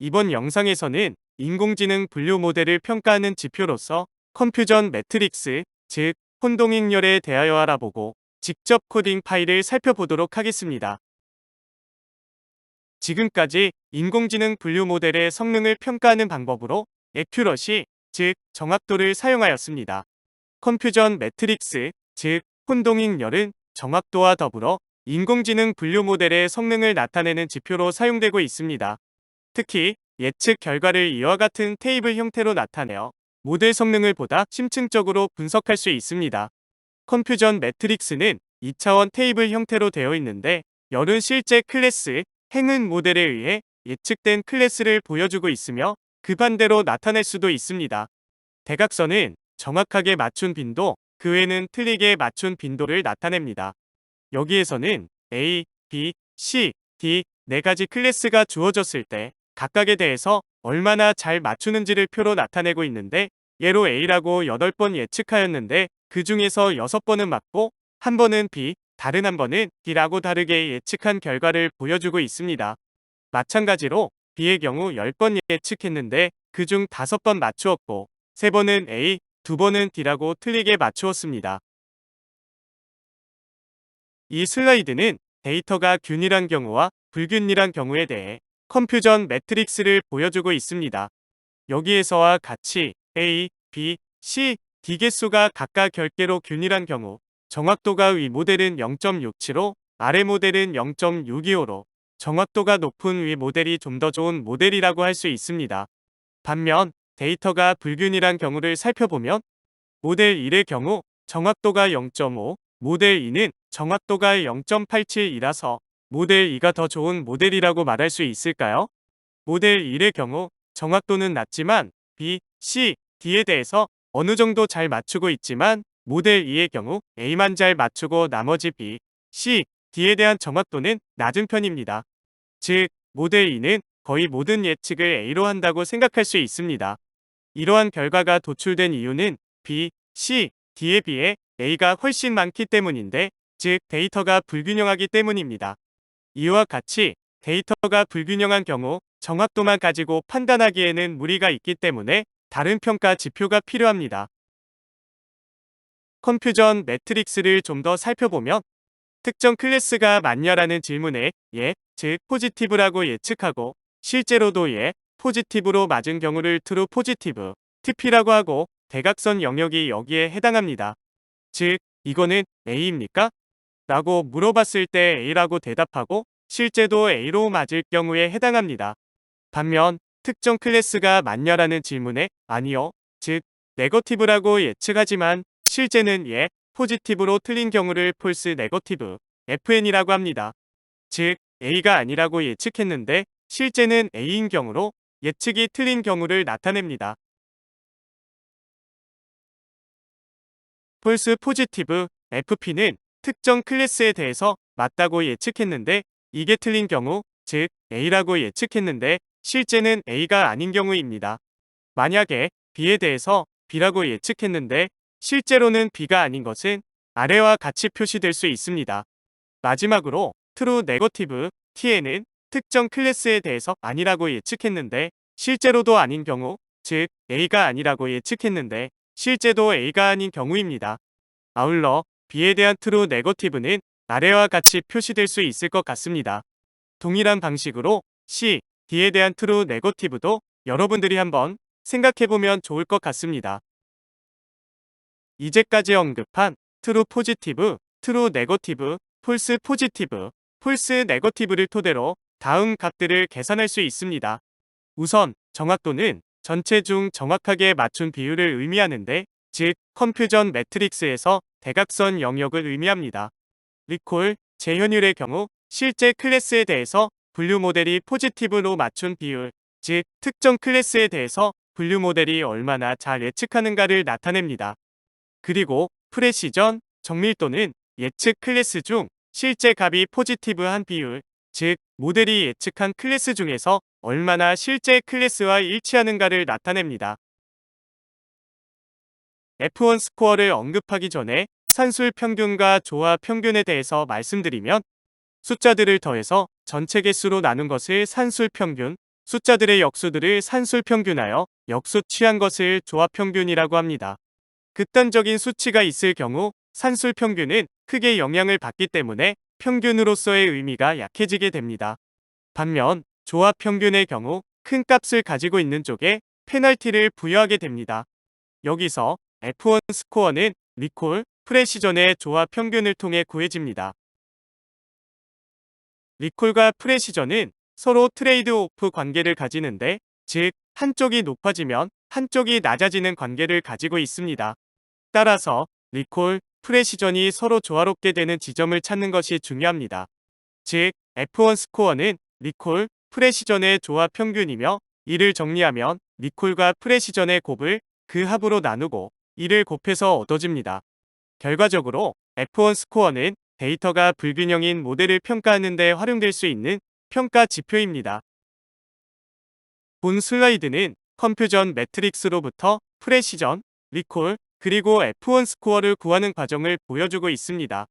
이번 영상에서는 인공지능 분류 모델을 평가하는 지표로서 컴퓨전 매트릭스, 즉 혼동행렬에 대하여 알아보고 직접 코딩 파일을 살펴보도록 하겠습니다. 지금까지 인공지능 분류 모델의 성능을 평가하는 방법으로 에큐러시, 즉 정확도를 사용하였습니다. 컴퓨전 매트릭스, 즉 혼동행렬은 정확도와 더불어 인공지능 분류 모델의 성능을 나타내는 지표로 사용되고 있습니다. 특히 예측 결과를 이와 같은 테이블 형태로 나타내어 모델 성능을 보다 심층적으로 분석할 수 있습니다. 컴퓨전 매트릭스는 2차원 테이블 형태로 되어 있는데 열은 실제 클래스, 행은 모델에 의해 예측된 클래스를 보여주고 있으며 그 반대로 나타낼 수도 있습니다. 대각선은 정확하게 맞춘 빈도, 그 외에는 틀리게 맞춘 빈도를 나타냅니다. 여기에서는 A, B, C, D 네 가지 클래스가 주어졌을 때 각각에 대해서 얼마나 잘 맞추는지를 표로 나타내고 있는데 예로 A라고 8번 예측하였는데 그 중에서 6번은 맞고 한 번은 B, 다른 한 번은 D라고 다르게 예측한 결과를 보여주고 있습니다. 마찬가지로 B의 경우 10번 예측했는데 그 중 5번 맞추었고 3번은 A, 2번은 D라고 틀리게 맞추었습니다. 이 슬라이드는 데이터가 균일한 경우와 불균일한 경우에 대해 컴퓨전 매트릭스를 보여주고 있습니다. 여기에서와 같이 A, B, C, D 개수가 각각 결계로 균일한 경우 정확도가 위 모델은 0.67로 아래 모델은 0.625로 정확도가 높은 위 모델이 좀 더 좋은 모델이라고 할 수 있습니다. 반면 데이터가 불균일한 경우를 살펴보면 모델 1의 경우 정확도가 0.5, 모델 2는 정확도가 0.87이라서 모델 2가 더 좋은 모델이라고 말할 수 있을까요? 모델 1의 경우 정확도는 낮지만 B, C, D에 대해서 어느 정도 잘 맞추고 있지만 모델 2의 경우 A만 잘 맞추고 나머지 B, C, D에 대한 정확도는 낮은 편입니다. 즉, 모델 2는 거의 모든 예측을 A로 한다고 생각할 수 있습니다. 이러한 결과가 도출된 이유는 B, C, D에 비해 A가 훨씬 많기 때문인데, 즉 데이터가 불균형하기 때문입니다. 이와 같이 데이터가 불균형한 경우 정확도만 가지고 판단하기에는 무리가 있기 때문에 다른 평가 지표가 필요합니다. 컴퓨전 매트릭스를 좀 더 살펴보면 특정 클래스가 맞냐라는 질문에 예, 즉 포지티브라고 예측하고 실제로도 예, 포지티브로 맞은 경우를 트루 포지티브, TP라고 하고 대각선 영역이 여기에 해당합니다. 즉, 이거는 A입니까? 라고 물어봤을 때 A라고 대답하고 실제도 A로 맞을 경우에 해당합니다. 반면 특정 클래스가 맞냐라는 질문에 아니요, 즉 네거티브라고 예측하지만 실제는 예, 포지티브로 틀린 경우를 폴스 네거티브, FN이라고 합니다. 즉 A가 아니라고 예측했는데 실제는 A인 경우로 예측이 틀린 경우를 나타냅니다. 폴스 포지티브, FP는 특정 클래스에 대해서 맞다고 예측했는데 이게 틀린 경우, 즉 A라고 예측했는데 실제는 A가 아닌 경우입니다. 만약에 B에 대해서 B라고 예측했는데 실제로는 B가 아닌 것은 아래와 같이 표시될 수 있습니다. 마지막으로 true negative T에는 특정 클래스에 대해서 아니라고 예측했는데 실제로도 아닌 경우, 즉 A가 아니라고 예측했는데 실제도 A가 아닌 경우입니다. 아울러 B에 대한 true negative는 아래와 같이 표시될 수 있을 것 같습니다. 동일한 방식으로 C, D에 대한 true negative도 여러분들이 한번 생각해보면 좋을 것 같습니다. 이제까지 언급한 true positive, true negative, false positive, false negative를 토대로 다음 값들을 계산할 수 있습니다. 우선 정확도는 전체 중 정확하게 맞춘 비율을 의미하는데 즉 컴퓨전 매트릭스에서 대각선 영역을 의미합니다. 리콜, 재현율의 경우 실제 클래스에 대해서 분류 모델이 포지티브로 맞춘 비율, 즉 특정 클래스에 대해서 분류 모델이 얼마나 잘 예측하는가를 나타냅니다. 그리고 프레시전, 정밀도는 예측 클래스 중 실제 값이 포지티브한 비율, 즉 모델이 예측한 클래스 중에서 얼마나 실제 클래스와 일치하는가를 나타냅니다. F1 스코어를 언급하기 전에 산술 평균과 조화 평균에 대해서 말씀드리면 숫자들을 더해서 전체 개수로 나눈 것을 산술 평균, 숫자들의 역수들을 산술 평균하여 역수 취한 것을 조합 평균이라고 합니다. 극단적인 수치가 있을 경우 산술 평균은 크게 영향을 받기 때문에 평균으로서의 의미가 약해지게 됩니다. 반면 조합 평균의 경우 큰 값을 가지고 있는 쪽에 페널티를 부여하게 됩니다. 여기서 F1 스코어는 리콜, 프레시전의 조합 평균을 통해 구해집니다. 리콜과 프레시전은 서로 트레이드 오프 관계를 가지는데, 즉, 한쪽이 높아지면 한쪽이 낮아지는 관계를 가지고 있습니다. 따라서 리콜, 프레시전이 서로 조화롭게 되는 지점을 찾는 것이 중요합니다. 즉, F1 스코어는 리콜, 프레시전의 조합 평균이며 이를 정리하면 리콜과 프레시전의 곱을 그 합으로 나누고 이를 곱해서 얻어집니다. 결과적으로 F1 스코어는 데이터가 불균형인 모델을 평가하는 데 활용될 수 있는 평가 지표입니다. 본 슬라이드는 컴퓨전 매트릭스로부터 프레시전, 리콜, 그리고 F1 스코어를 구하는 과정을 보여주고 있습니다.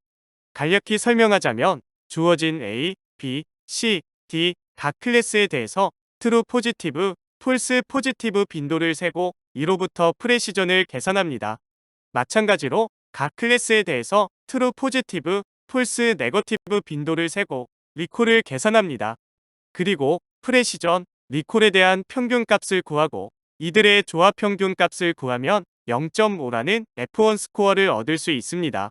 간략히 설명하자면 주어진 A, B, C, D 각 클래스에 대해서 트루 포지티브, 폴스 포지티브 빈도를 세고 이로부터 프레시전을 계산합니다. 마찬가지로 각 클래스에 대해서 트루 포지티브, 폴스 네거티브 빈도를 세고 리콜을 계산합니다. 그리고 프레시전, 리콜에 대한 평균 값을 구하고 이들의 조합 평균 값을 구하면 0.5라는 F1 스코어를 얻을 수 있습니다.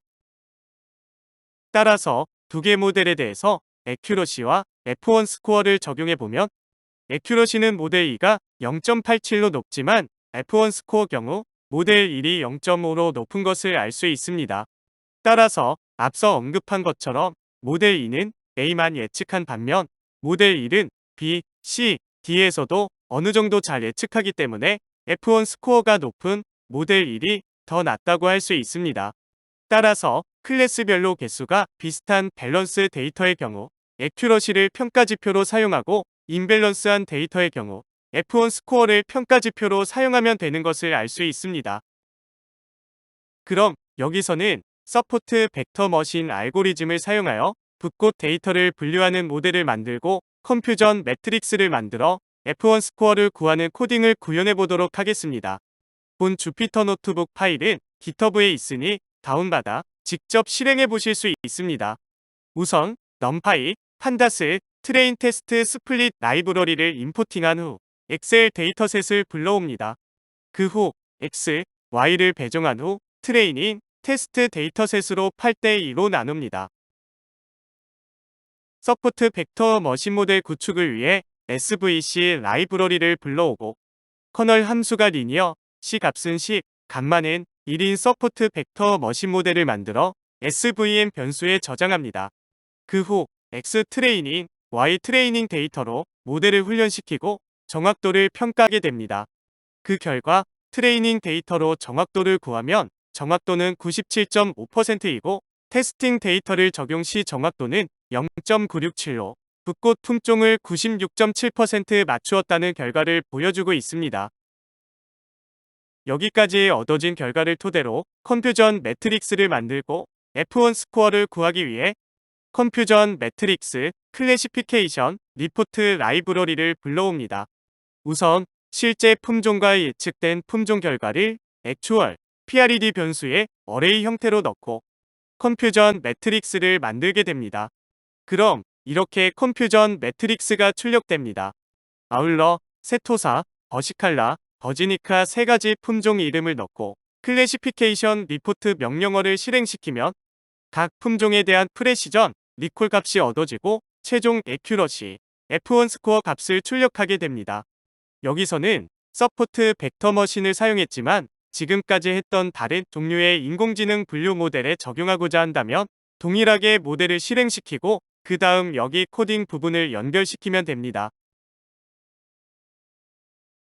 따라서 두 개 모델에 대해서 에큐러시와 F1 스코어를 적용해 보면 에큐러시는 모델 2가 0.87로 높지만 F1 스코어 경우 모델 1이 0.5로 높은 것을 알 수 있습니다. 따라서 앞서 언급한 것처럼 모델 2는 A만 예측한 반면 모델 1은 B, C, D에서도 어느 정도 잘 예측하기 때문에 F1 스코어가 높은 모델 1이 더 낫다고 할 수 있습니다. 따라서 클래스별로 개수가 비슷한 밸런스 데이터의 경우 에큐러시를 평가 지표로 사용하고 임밸런스한 데이터의 경우 F1 스코어를 평가 지표로 사용하면 되는 것을 알 수 있습니다. 그럼 여기서는 서포트 벡터 머신 알고리즘을 사용하여 붓꽃 데이터를 분류하는 모델을 만들고 컴퓨전 매트릭스를 만들어 F1 스코어를 구하는 코딩을 구현해 보도록 하겠습니다. 본 주피터 노트북 파일은 GitHub에 있으니 다운받아 직접 실행해 보실 수 있습니다. 우선 넘파이, 판다스, 트레인 테스트 스플릿 라이브러리를 임포팅한 후 엑셀 데이터셋을 불러옵니다. 그 후 X, Y를 배정한 후 트레이닝, 테스트 데이터셋으로 8대2로 나눕니다. 서포트 벡터 머신 모델 구축을 위해 SVC 라이브러리를 불러오고 커널 함수가 리니어, C 값은 10, 값만은 1인 서포트 벡터 머신 모델을 만들어 SVM 변수에 저장합니다. 그 후 X 트레이닝, Y 트레이닝 데이터로 모델을 훈련시키고 정확도를 평가하게 됩니다. 그 결과 트레이닝 데이터로 정확도를 구하면 정확도는 97.5%이고 테스팅 데이터를 적용 시 정확도는 0.967로 붓꽃 품종을 96.7% 맞추었다는 결과를 보여주고 있습니다. 여기까지 얻어진 결과를 토대로 컴퓨전 매트릭스를 만들고 F1 스코어를 구하기 위해 컴퓨전 매트릭스 클래시피케이션 리포트 라이브러리를 불러옵니다. 우선 실제 품종과 예측된 품종 결과를 액추얼 PRED 변수의 어레이 형태로 넣고 컴퓨전 매트릭스를 만들게 됩니다. 그럼 이렇게 컴퓨전 매트릭스가 출력됩니다. 아울러 세토사, 버시칼라, 버지니카 세 가지 품종 이름을 넣고 클래시피케이션 리포트 명령어를 실행시키면 각 품종에 대한 프레시전, 리콜 값이 얻어지고 최종 에큐러시, F1 스코어 값을 출력하게 됩니다. 여기서는 서포트 벡터 머신을 사용했지만 지금까지 했던 다른 종류의 인공지능 분류 모델에 적용하고자 한다면 동일하게 모델을 실행시키고 그 다음 여기 코딩 부분을 연결시키면 됩니다.